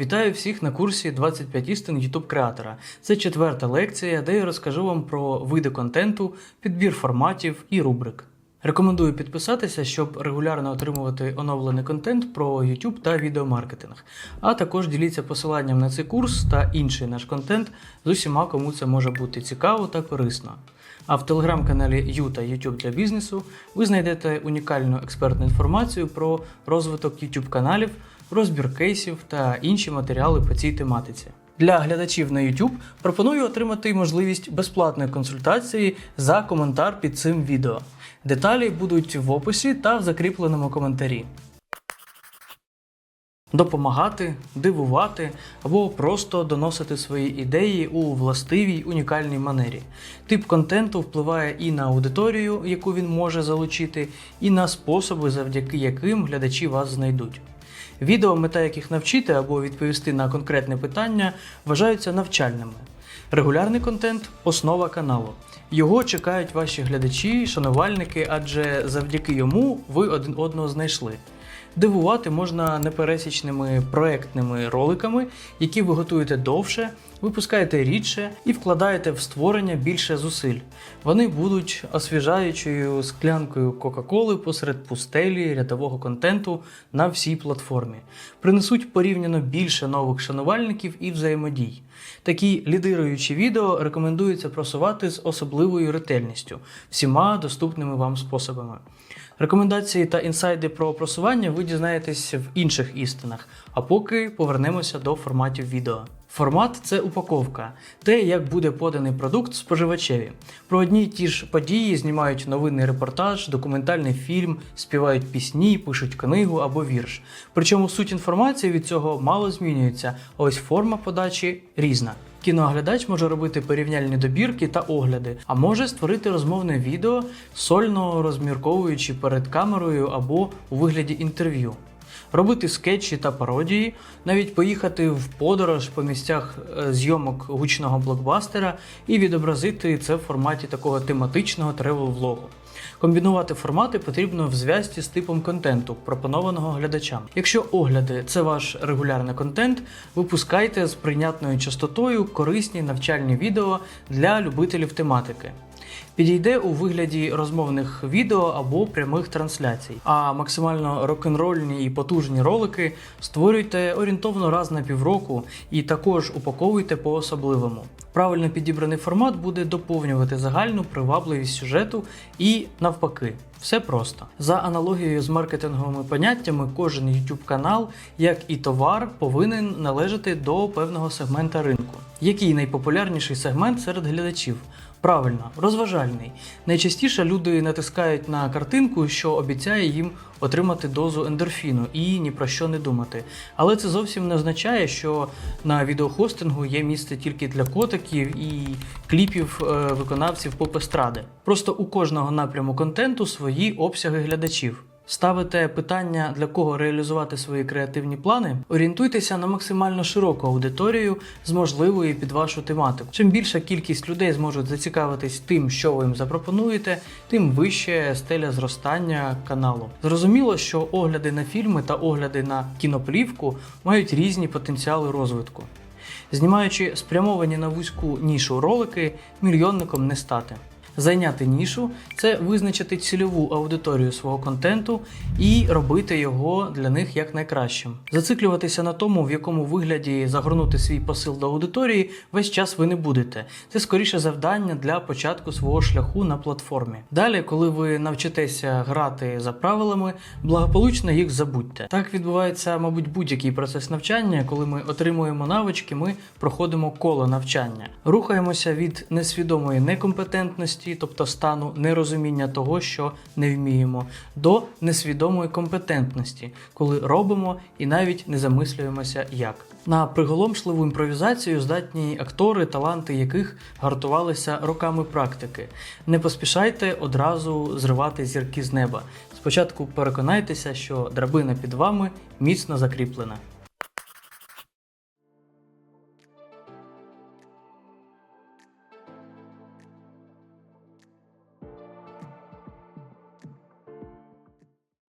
Вітаю всіх на курсі 25 істин YouTube креатора. Це четверта лекція, де я розкажу вам про види контенту, підбір форматів і рубрик. Рекомендую підписатися, щоб регулярно отримувати оновлений контент про YouTube та відеомаркетинг. А також діліться посиланням на цей курс та інший наш контент з усіма, кому це може бути цікаво та корисно. А в телеграм-каналі Ю та YouTube для бізнесу ви знайдете унікальну експертну інформацію про розвиток YouTube каналів, розбір кейсів та інші матеріали по цій тематиці. Для глядачів на YouTube пропоную отримати можливість безплатної консультації за коментар під цим відео. Деталі будуть в описі та в закріпленому коментарі. Допомагати, дивувати або просто доносити свої ідеї у властивій унікальній манері. Тип контенту впливає і на аудиторію, яку він може залучити, і на способи, завдяки яким глядачі вас знайдуть. Відео, мета яких навчити або відповісти на конкретне питання, вважаються навчальними. Регулярний контент основа каналу. Його чекають ваші глядачі, шанувальники, адже завдяки йому ви один одного знайшли. Дивувати можна непересічними проектними роликами, які ви готуєте довше, випускаєте рідше і вкладаєте в створення більше зусиль. Вони будуть освіжаючою склянкою Кока-Коли посеред пустелі рядового контенту на всій платформі, принесуть порівняно більше нових шанувальників і взаємодій. Такі лідируючі відео рекомендується просувати з особливою ретельністю всіма доступними вам способами. Рекомендації та інсайди про просування ви дізнаєтесь в інших істинах, а поки повернемося до форматів відео. Формат це упаковка, те, як буде поданий продукт споживачеві. Про одні й ті ж події знімають новинний репортаж, документальний фільм, співають пісні, пишуть книгу або вірш. Причому суть інформації від цього мало змінюється, а ось форма подачі різна. Кіноглядач може робити порівняльні добірки та огляди, а може створити розмовне відео, сольно розмірковуючи перед камерою або у вигляді інтерв'ю. Робити скетчі та пародії, навіть поїхати в подорож по місцях е, зйомок гучного блокбастера і відобразити це в форматі такого тематичного тревел-влогу. Комбінувати формати потрібно в зв'язці з типом контенту, пропонованого глядачам. Якщо огляди це ваш регулярний контент, випускайте з прийнятною частотою корисні навчальні відео для любителів тематики. Підійде у вигляді розмовних відео або прямих трансляцій. А максимально рок-н-рольні і потужні ролики створюйте орієнтовно раз на півроку і також упаковуйте по особливому. Правильно підібраний формат буде доповнювати загальну привабливість сюжету і навпаки. Все просто. За аналогією з маркетинговими поняттями, кожен YouTube канал, як і товар, повинен належати до певного сегмента ринку. Який найпопулярніший сегмент серед глядачів? Правильно, розважальний. Найчастіше люди натискають на картинку, що обіцяє їм отримати дозу ендорфіну і ні про що не думати. Але це зовсім не означає, що на відеохостингу є місце тільки для котиків і кліпів е, виконавців поп-естради. Просто у кожного напряму контенту свої обсяги глядачів. Ставите питання, для кого реалізувати свої креативні плани, орієнтуйтеся на максимально широку аудиторію з можливою під вашу тематику. Чим більша кількість людей зможуть зацікавитись тим, що ви їм запропонуєте, тим вище стеля зростання каналу. Зрозуміло, що огляди на фільми та огляди на кіноплівку мають різні потенціали розвитку. Знімаючи спрямовані на вузьку нішу ролики, мільйонником не стати. Зайняти нішу це визначити цільову аудиторію свого контенту і робити його для них як найкращим. Зациклюватися на тому, в якому вигляді загорнути свій посил до аудиторії, весь час ви не будете. Це скоріше завдання для початку свого шляху на платформі. Далі, коли ви навчитеся грати за правилами, благополучно їх забудьте. Так відбувається, мабуть, будь-який процес навчання, коли ми отримуємо навички, ми проходимо коло навчання, рухаємося від несвідомої некомпетентності тобто стану нерозуміння того, що не вміємо, до несвідомої компетентності, коли робимо і навіть не замислюємося як. На приголомшливу імпровізацію здатні актори, таланти яких гартувалися роками практики. Не поспішайте одразу зривати зірки з неба. Спочатку переконайтеся, що драбина під вами міцно закріплена.